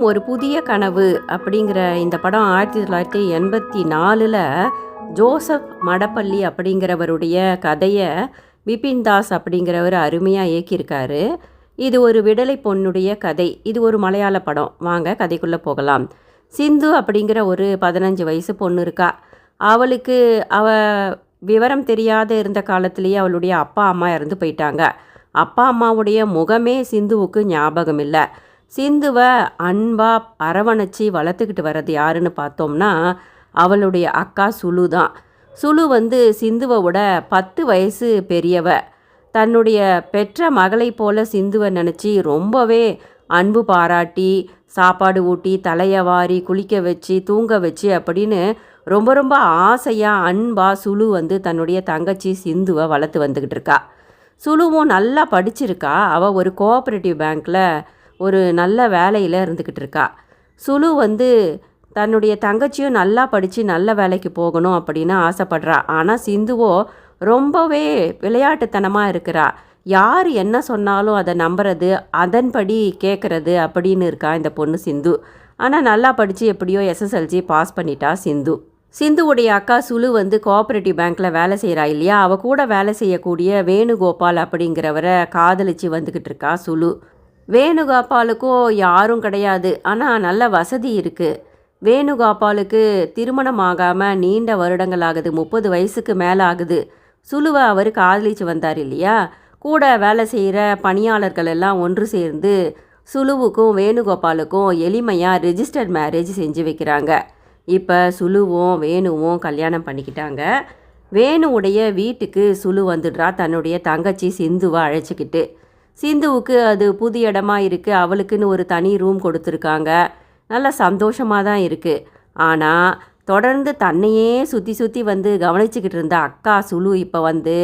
ஒரு புதிய கனவு அப்படிங்கிற இந்த படம் ஆயிரத்தி தொள்ளாயிரத்தி எண்பத்தி நாலில் ஜோசப் மடப்பள்ளி அப்படிங்கிறவருடைய கதையை விபின் தாஸ் அப்படிங்கிறவர் அருமையாக இயக்கியிருக்காரு. இது ஒரு விடலை பொண்ணுடைய கதை. இது ஒரு மலையாள படம். வாங்க கதைக்குள்ளே போகலாம். சிந்து அப்படிங்கிற ஒரு பதினஞ்சு வயசு பொண்ணு இருக்கா. அவளுக்கு அவ விவரம் தெரியாத இருந்த காலத்திலேயே அவளுடைய அப்பா அம்மா இறந்து போயிட்டாங்க. அப்பா அம்மாவுடைய முகமே சிந்துவுக்கு ஞாபகம் இல்லை சிந்துவை அன்பா அரவணைச்சி வளர்த்துக்கிட்டு வர்றது யாருன்னு பார்த்தோம்னா அவளுடைய அக்கா சுலு தான். சுலு வந்து சிந்துவை விட பத்து வயசு பெரியவ. தன்னுடைய பெற்ற மகளைப் போல சிந்துவை நினச்சி ரொம்பவே அன்பு பாராட்டி சாப்பாடு ஊட்டி தலையை வாரி குளிக்க வச்சு தூங்க வச்சு அப்படின்னு ரொம்ப ரொம்ப ஆசையாக அன்பா சுலு வந்து தன்னுடைய தங்கச்சி சிந்துவை வளர்த்து வந்துக்கிட்டு இருக்கா. சுலுவும் நல்லா படிச்சிருக்கா. அவள் ஒரு கோஆப்ரேட்டிவ் பேங்க்கில் ஒரு நல்ல வேலையில் இருந்துக்கிட்டு இருக்கா. சுலு வந்து தன்னுடைய தங்கச்சியும் நல்லா படித்து நல்ல வேலைக்கு போகணும் அப்படின்னு ஆசைப்படுறா. ஆனால் சிந்துவோ ரொம்பவே விளையாட்டுத்தனமாக இருக்கிறா. யார் என்ன சொன்னாலும் அதை நம்புறது அதன்படி கேட்குறது அப்படின்னு இருக்கா இந்த பொண்ணு சிந்து. ஆனால் நல்லா படித்து எப்படியோ எஸ்எஸ்எல்சி பாஸ் பண்ணிட்டா சிந்து. சிந்துவுடைய அக்கா சுலு வந்து கோஆப்ரேட்டிவ் பேங்க்கில் வேலை செய்கிறா இல்லையா? அவள் கூட வேலை செய்யக்கூடிய வேணுகோபால் அப்படிங்கிறவரை காதலிச்சு வந்துக்கிட்டு இருக்கா சுலு. வேணுகோபாலுக்கும் யாரும் கிடையாது. ஆனால் நல்ல வசதி இருக்குது வேணுகோபாலுக்கு திருமணம் ஆகாமல் நீண்ட வருடங்கள் ஆகுது முப்பது வயசுக்கு மேலே ஆகுது சுலுவை அவர் காதலிச்சு வந்தார் இல்லையா? கூட வேலை செய்கிற பணியாளர்கள் எல்லாம் ஒன்று சேர்ந்து சுலுவுக்கும் வேணுகோபாலுக்கும் எளிமையாக ரெஜிஸ்டர்ட் மேரேஜ் செஞ்சு வைக்கிறாங்க. இப்போ சுலுவும் வேணுவும் கல்யாணம் பண்ணிக்கிட்டாங்க. வேணுவுடைய வீட்டுக்கு சுலு வந்துடுறா. தன்னுடைய தங்கச்சி சிந்துவை அழைச்சிக்கிட்டு. சிந்துவுக்கு அது புது இடமா இருக்குது அவளுக்குன்னு ஒரு தனி ரூம் கொடுத்துருக்காங்க. நல்லா சந்தோஷமாக தான் இருக்குது ஆனால் தொடர்ந்து தன்னையே சுற்றி சுற்றி வந்து கவனிச்சுக்கிட்டு இருந்த அக்கா சுலு இப்போ வந்து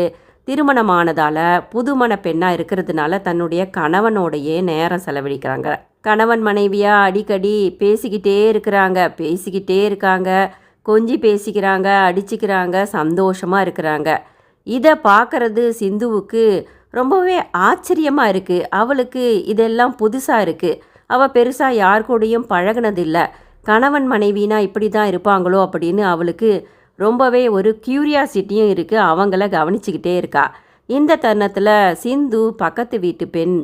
திருமணமானதால் புதுமண பெண்ணாக இருக்கிறதுனால தன்னுடைய கணவனோடையே நேரம் செலவழிக்கிறாங்க. கணவன் மனைவியாக அடிக்கடி பேசிக்கிட்டே இருக்கிறாங்க. பேசிக்கிட்டே இருக்காங்க. கொஞ்சி பேசிக்கிறாங்க அடிச்சுக்கிறாங்க சந்தோஷமாக இருக்கிறாங்க. இதை பார்க்கறது சிந்துவுக்கு ரொம்பவே ஆச்சரியமாக இருக்குது அவளுக்கு இதெல்லாம் புதுசாக இருக்குது அவள் பெருசாக யார் கூடயும் பழகினதில்லை. கணவன் மனைவினா இப்படி தான் இருப்பாங்களோ அப்படின்னு அவளுக்கு ரொம்பவே ஒரு க்யூரியாசிட்டியும் இருக்குது அவங்கள கவனிச்சுக்கிட்டே இருக்கா. இந்த தருணத்தில் சிந்து பக்கத்து வீட்டு பெண்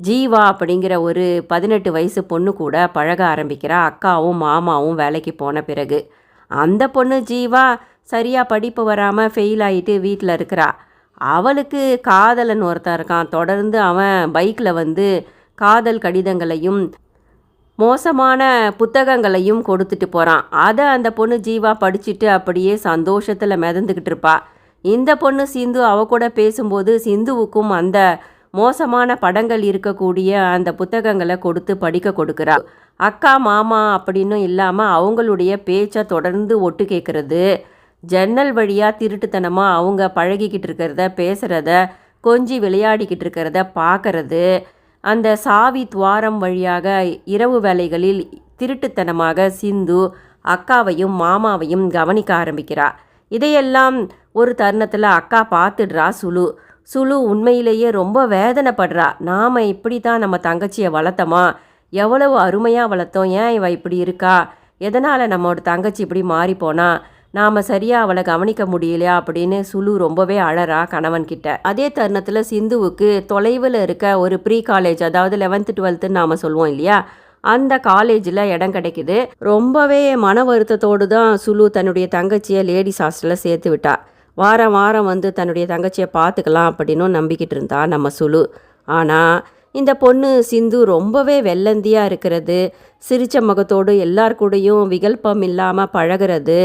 ஜீவா அப்படிங்கிற ஒரு பதினெட்டு வயசு பொண்ணு கூட பழக ஆரம்பிக்கிறா. அக்காவும் மாமாவும் வேலைக்கு போன பிறகு. அந்த பொண்ணு ஜீவா சரியாக படிப்பு வராமல் ஃபெயில் ஆகிட்டு வீட்டில் இருக்கிறா. அவளுக்கு காதலன் ஒருத்தன் இருக்கான். தொடர்ந்து அவன் பைக்கில் வந்து காதல் கடிதங்களையும் மோசமான புத்தகங்களையும் கொடுத்துட்டு போகிறான் அதை அந்த பொண்ணு ஜீவா படிச்சுட்டு அப்படியே சந்தோஷத்தில் மிதந்துக்கிட்டு இருப்பா. இந்த பொண்ணு சிந்து அவ கூட பேசும்போது சிந்துவுக்கும் அந்த மோசமான படங்கள் இருக்கக்கூடிய அந்த புத்தகங்களை கொடுத்து படிக்க கொடுக்குறா. அக்கா மாமா அப்படின்னு இல்லாமல் அவங்களுடைய பேச்சை தொடர்ந்து ஒட்டு கேட்குறது ஜன்னல் வழியாக திருட்டுத்தனமாக அவங்க பழகிக்கிட்டு இருக்கிறத பேசுகிறத கொஞ்சி விளையாடிக்கிட்டு இருக்கிறத பார்க்கறது அந்த சாவி துவாரம் வழியாக இரவு வேலைகளில் திருட்டுத்தனமாக சிந்து அக்காவையும் மாமாவையும் கவனிக்க ஆரம்பிக்கிறா. இதையெல்லாம் ஒரு தருணத்தில் அக்கா பார்த்துடுறா சுழு சுழு உண்மையிலேயே ரொம்ப வேதனைப்படுறா. நாம் இப்படி தான் நம்ம தங்கச்சியை வளர்த்தோமா? எவ்வளவு அருமையாக வளர்த்தோம். ஏன் இவ இப்படி இருக்கா? எதனால் நம்மளோட தங்கச்சி இப்படி மாறிப்போனா? நாம் சரியாக அவளை கவனிக்க முடியலையா அப்படின்னு சுலு ரொம்பவே அழறா கணவன்கிட்ட அதே தருணத்தில் சிந்துவுக்கு தொலைவில் இருக்க ஒரு ப்ரீ காலேஜ் அதாவது லெவன்த்து டுவெல்த்துன்னு நாம் சொல்லுவோம் இல்லையா? அந்த காலேஜில் இடம் கிடைக்குது. ரொம்பவே மன வருத்தத்தோடு தான் சுலு தன்னுடைய தங்கச்சியை லேடிஸ் ஹாஸ்டலில் சேர்த்து விட்டா. வாரம் வாரம் வந்து தன்னுடைய தங்கச்சியை பார்த்துக்கலாம் அப்படின்னும் நம்பிக்கிட்டு இருந்தா நம்ம சுலு. ஆனால் இந்த பொண்ணு சிந்து ரொம்பவே வெள்ளந்தியாக இருக்கிறது. சிரிச்ச முகத்தோடு எல்லார் கூடயும் விகல்பம் இல்லாமல் பழகிறது.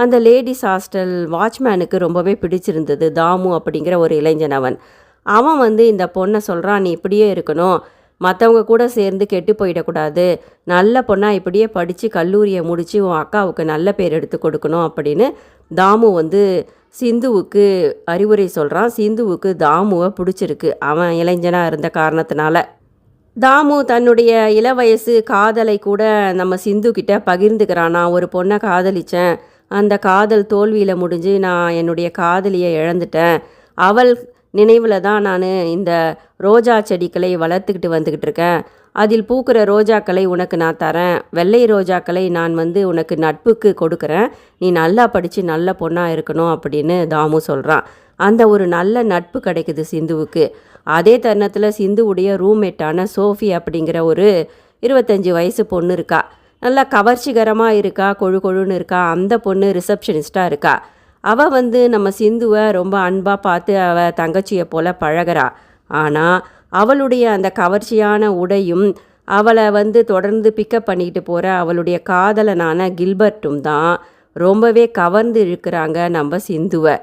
அந்த லேடிஸ் ஹாஸ்டல் வாட்ச்மேனுக்கு ரொம்பவே பிடிச்சிருந்தது. தாமு அப்படிங்கிற ஒரு இளைஞன் அவன். அவன் வந்து இந்த பொண்ணை சொல்கிறான் நீ இப்படியே இருக்கணும். மற்றவங்க கூட சேர்ந்து கெட்டு போயிடக்கூடாது. நல்ல பொண்ணாக இப்படியே படித்து கல்லூரியை முடித்து உன் அக்காவுக்கு நல்ல பேர் எடுத்து கொடுக்கணும் அப்படின்னு தாமு வந்து சிந்துவுக்கு அறிவுரை சொல்கிறான் சிந்துவுக்கு தாமுவை பிடிச்சிருக்கு. அவன் இளைஞனாக இருந்த காரணத்தினால. தாமு தன்னுடைய இளவயசு காதலை கூட நம்ம சிந்து கிட்ட பகிர்ந்துக்கிறான். நான் ஒரு பொண்ணை காதலிச்சேன். அந்த காதல் தோல்வியில் முடிஞ்சு நான் என்னுடைய காதலியை இழந்துட்டேன். அவள் நினைவில் தான் நான் இந்த ரோஜா செடிகளை வளர்த்துக்கிட்டு வந்துக்கிட்டு இருக்கேன். அதில் பூக்கிற ரோஜாக்களை உனக்கு நான் தரேன். வெள்ளை ரோஜாக்களை நான் வந்து உனக்கு நட்புக்கு கொடுக்குறேன். நீ நல்லா படித்து நல்ல பொண்ணாக இருக்கணும் அப்படின்னு தாமு சொல்கிறான் அந்த ஒரு நல்ல நட்பு கிடைக்குது சிந்துவுக்கு. அதே தருணத்தில் சிந்துவுடைய ரூம்மேட்டான சோஃபி அப்படிங்கிற ஒரு இருபத்தஞ்சி வயசு பொண்ணு இருக்கா. நல்லா கவர்ச்சிகரமாக இருக்கா கொழு கொழுன்னு இருக்கா அந்த பொண்ணு ரிசப்ஷனிஸ்டாக இருக்கா? அவள் வந்து நம்ம சிந்துவை ரொம்ப அன்பாக பார்த்து அவள் தங்கச்சியை போல் பழகிறா. ஆனால் அவளுடைய அந்த கவர்ச்சியான உடையும் அவளை வந்து தொடர்ந்து பிக்கப் பண்ணிக்கிட்டு போகிற அவளுடைய காதலனான கில்பர்ட்டும் தான் ரொம்பவே கவர்ந்து இருக்கிறாங்க நம்ம சிந்துவை.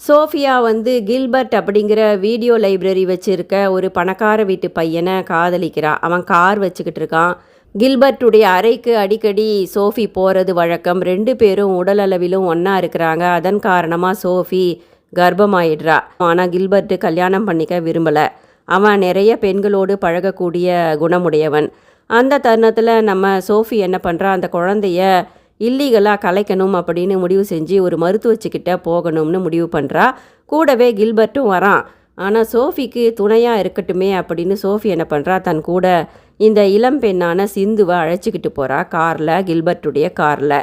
சோஃபியா வந்து கில்பர்ட் அப்படிங்கிற வீடியோ லைப்ரரி வச்சுருக்க ஒரு பணக்கார வீட்டு பையனை காதலிக்கிறான் அவன் கார் வச்சுக்கிட்டு இருக்கான். கில்பர்ட்டுடைய அறைக்கு அடிக்கடி சோஃபி போகிறது வழக்கம். ரெண்டு பேரும் உடலளவிலும் ஒன்றா இருக்கிறாங்க. அதன் காரணமாக சோஃபி கர்ப்பமாயிடுறா. ஆனால் கில்பர்ட்டு கல்யாணம் பண்ணிக்க விரும்பலை. அவன் நிறைய பெண்களோடு பழகக்கூடிய குணமுடையவன். அந்த தருணத்தில் நம்ம சோஃபி என்ன பண்ணுறா அந்த குழந்தைய இல்லீகலாக கலைக்கணும் அப்படின்னு முடிவு செஞ்சு ஒரு மருத்துவச்சிக்கிட்ட போகணும்னு முடிவு பண்ணுறா கூடவே கில்பர்ட்டும் வரான். ஆனால் சோஃபிக்கு துணையாக இருக்கட்டுமே அப்படின்னு சோஃபி என்ன பண்ணுறா தன் கூட இந்த இளம் பெண்ணான சிந்துவை அழைச்சிக்கிட்டு போகிறா காரில் கில்பர்ட்டுடைய காரில்.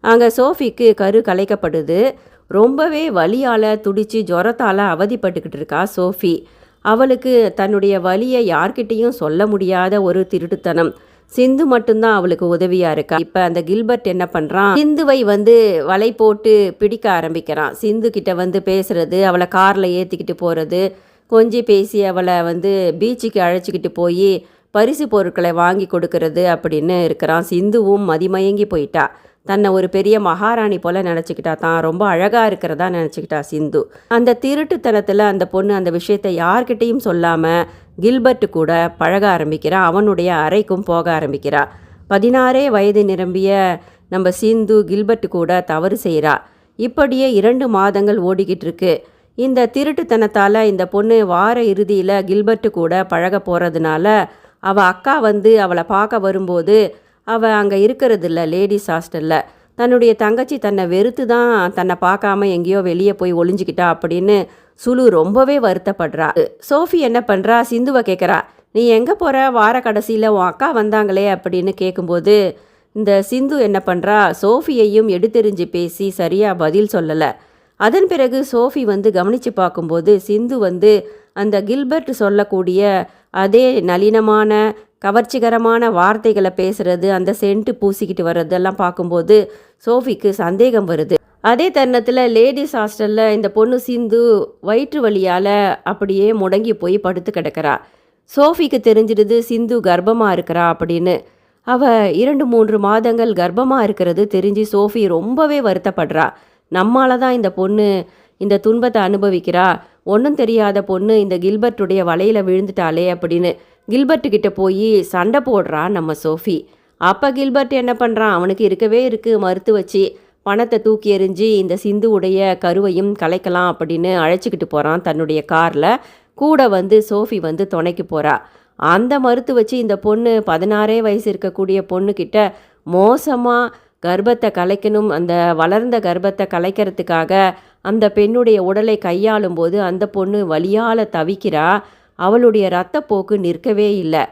அங்கே சோஃபிக்கு கரு கலைக்கப்படுது. ரொம்பவே வலியால் துடித்து ஜுரத்தால் அவதிப்பட்டுக்கிட்டு இருக்கா சோஃபி. அவளுக்கு தன்னுடைய வலியை யார்கிட்டேயும் சொல்ல முடியாத ஒரு திருட்டுத்தனம். சிந்து மட்டும்தான் அவளுக்கு உதவியா இருக்கா. இப்ப அந்த கில்பர்ட் என்ன பண்றான்? சிந்துவை வந்து வலை போட்டு பிடிக்க ஆரம்பிக்கிறான். சிந்து கிட்ட வந்து பேசுறது அவளை கார்ல ஏத்திக்கிட்டு போறது கொஞ்சி பேசி அவளை வந்து பீச்சுக்கு அழைச்சிக்கிட்டு போய் பரிசு பொருட்களை வாங்கி கொடுக்கறது அப்படின்னு இருக்கிறான். சிந்துவும் மதிமயங்கி போயிட்டா. தன்னை ஒரு பெரிய மகாராணி போல நினச்சிக்கிட்டா. தான் ரொம்ப அழகாக இருக்கிறதா நினச்சிக்கிட்டா சிந்து. அந்த திருட்டுத்தனத்தில் அந்த பொண்ணு அந்த விஷயத்தை யார்கிட்டையும் சொல்லாமல் கில்பர்ட் கூட பழக ஆரம்பிக்கிறா. அவனுடைய அறைக்கும் போக ஆரம்பிக்கிறா. பதினாறே வயது நிரம்பிய நம்ம சிந்து கில்பர்ட் கூட தவறு செய்கிறா இப்படியே இரண்டு மாதங்கள் ஓடிக்கிட்டு இருக்கு. இந்த திருட்டுத்தனத்தால் இந்த பொண்ணு வார இறுதியில் கில்பர்ட் கூட பழக போகிறதுனால அவள் அக்கா வந்து அவளை பார்க்க வரும்போது அவள் அங்கே இருக்கிறதில்ல லேடிஸ் ஹாஸ்டலில் தன்னுடைய தங்கச்சி தன்னை வெறுத்து தான் தன்னை பார்க்காம எங்கேயோ வெளியே போய் ஒளிஞ்சிக்கிட்டா அப்படின்னு சுலு ரொம்பவே வருத்தப்படுறா. சோஃபி என்ன பண்ணுறா சிந்துவை கேட்குறா நீ எங்கே போகிற வார கடைசியில் உன் அக்கா வந்தாங்களே அப்படின்னு கேட்கும்போது இந்த சிந்து என்ன பண்ணுறா சோஃபியையும் எடுத்தெறிஞ்சு பேசி சரியாக பதில் சொல்லலை. அதன் பிறகு சோஃபி வந்து கவனித்து பார்க்கும்போது சிந்து வந்து அந்த கில்பர்ட் சொல்லக்கூடிய அதே நளினமான கவர்ச்சிகரமான வார்த்தைகளை பேசுறது அந்த சென்ட்டு பூசிக்கிட்டு வர்றதெல்லாம் பார்க்கும்போது சோஃபிக்கு சந்தேகம் வருது. அதே தருணத்தில் லேடிஸ் ஹாஸ்டலில் இந்த பொண்ணு சிந்து வயிற்று வலியால் அப்படியே முடங்கி போய் படுத்து கிடக்கிறா. சோஃபிக்கு தெரிஞ்சிடுது சிந்து கர்ப்பமாக இருக்கிறா அப்படின்னு. அவ இரண்டு மூன்று மாதங்கள் கர்ப்பமாக இருக்கிறது தெரிஞ்சு சோஃபி ரொம்பவே வருத்தப்படுறா. நம்மால தான் இந்த பொண்ணு இந்த துன்பத்தை அனுபவிக்கிறா. ஒன்றும் தெரியாத பொண்ணு இந்த கில்பர்ட்டுடைய வலையில் விழுந்துட்டாளே அப்படின்னு கில்பர்ட்டு கிட்ட போய் சண்டை போடுறா நம்ம சோஃபி. அப்போ கில்பர்ட் என்ன பண்ணுறான் அவனுக்கு இருக்கவே இருக்குது மறுத்து வச்சு பணத்தை தூக்கி எறிஞ்சு இந்த சிந்து உடைய கருவையும் கலைக்கலாம் அப்படின்னு அழைச்சிக்கிட்டு போகிறான் தன்னுடைய காரில். கூட வந்து சோஃபி வந்து துணைக்கு போகிறா அந்த மறுத்து வச்சு இந்த பொண்ணு பதினாறே வயசு இருக்கக்கூடிய பொண்ணுக்கிட்ட மோசமாக கர்ப்பத்தை கலைக்கணும் அந்த வளர்ந்த கர்ப்பத்தை கலைக்கிறதுக்காக அந்த பெண்ணுடைய உடலை கையாளும் போது அந்த பொண்ணு வலியால் தவிக்கிறா அவளுடைய இரத்தப்போக்கு நிற்கவே இல்லை.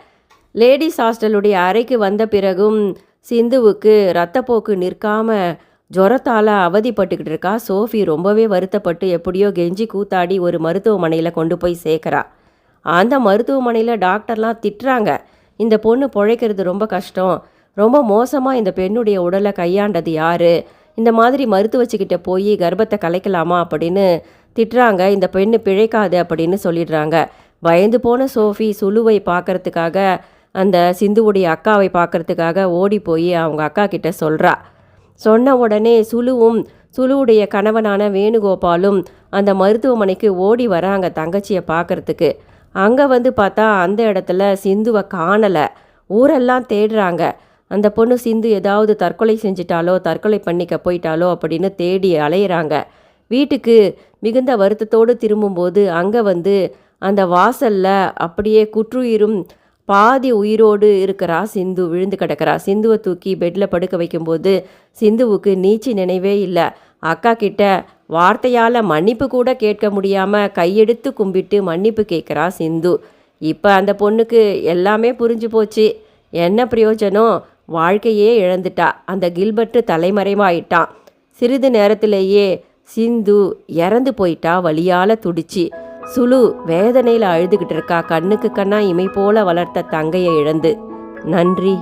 லேடிஸ் ஹாஸ்டலுடைய அறைக்கு வந்த பிறகும் சிந்துவுக்கு இரத்தப்போக்கு நிற்காம ஜுரத்தால் அவதிப்பட்டுக்கிட்டு இருக்கா. சோஃபி ரொம்பவே வருத்தப்பட்டு எப்படியோ கெஞ்சி கூத்தாடி ஒரு மருத்துவமனையில் கொண்டு போய் சேர்க்குறா. அந்த மருத்துவமனையில் டாக்டர்லாம் திட்டுறாங்க. இந்த பொண்ணு பிழைக்கிறது ரொம்ப கஷ்டம். ரொம்ப மோசமாக இந்த பெண்ணுடைய உடலை கையாண்டது யாரு? இந்த மாதிரி மருத்துவச்சிக்கிட்ட போய் கர்ப்பத்தை கலைக்கலாமா அப்படின்னு திட்டுறாங்க. இந்த பெண்ணு பிழைக்காது அப்படின்னு சொல்லிடுறாங்க. பயந்து போன சோஃபி சுலுவை பார்க்கறதுக்காக அந்த சிந்துவுடைய அக்காவை பார்க்கறதுக்காக ஓடி போய் அவங்க அக்கா கிட்ட சொல்கிறா சொன்ன உடனே சுலுவும் சுலுவுடைய கணவனான வேணுகோபாலும் அந்த மருத்துவமனைக்கு ஓடி வராங்க தங்கச்சியை பார்க்கறதுக்கு. அங்கே வந்து பார்த்தா அந்த இடத்துல சிந்துவை காணலை. ஊரெல்லாம் தேடுறாங்க. அந்த பொண்ணு சிந்து ஏதாவது தற்கொலை செஞ்சிட்டாலோ தற்கொலை பண்ணிக்க போயிட்டாலோ அப்படின்னு தேடி அலையிறாங்க. வீட்டுக்கு மிகுந்த வருத்தத்தோடு திரும்பும்போது அங்கே வந்து அந்த வாசல்ல அப்படியே குற்றுயிரும் பாதி உயிரோடு இருக்கிறா சிந்து விழுந்து கிடக்கிறா. சிந்துவை தூக்கி பெட்டில் படுக்க வைக்கும்போது சிந்துவுக்கு நீச்சி நினைவே இல்லை. அக்கா கிட்ட வார்த்தையால் மன்னிப்பு கூட கேட்க முடியாமல் கையெடுத்து கும்பிட்டு மன்னிப்பு கேட்குறா சிந்து. இப்போ அந்த பொண்ணுக்கு எல்லாமே புரிஞ்சு போச்சு. என்ன பிரயோஜனம்? வாழ்க்கையே இழந்துட்டா. அந்த கில்பர்ட்டு தலைமறைவாயிட்டான் சிறிது நேரத்திலேயே சிந்து இறந்து போயிட்டா வழியால் துடிச்சு. சுழு வேதனையில் அழுதுகிட்டு இருக்கா. கண்ணுக்கு கண்ணா இமை போல வளர்த்த தங்கையை இழந்து. நன்றி.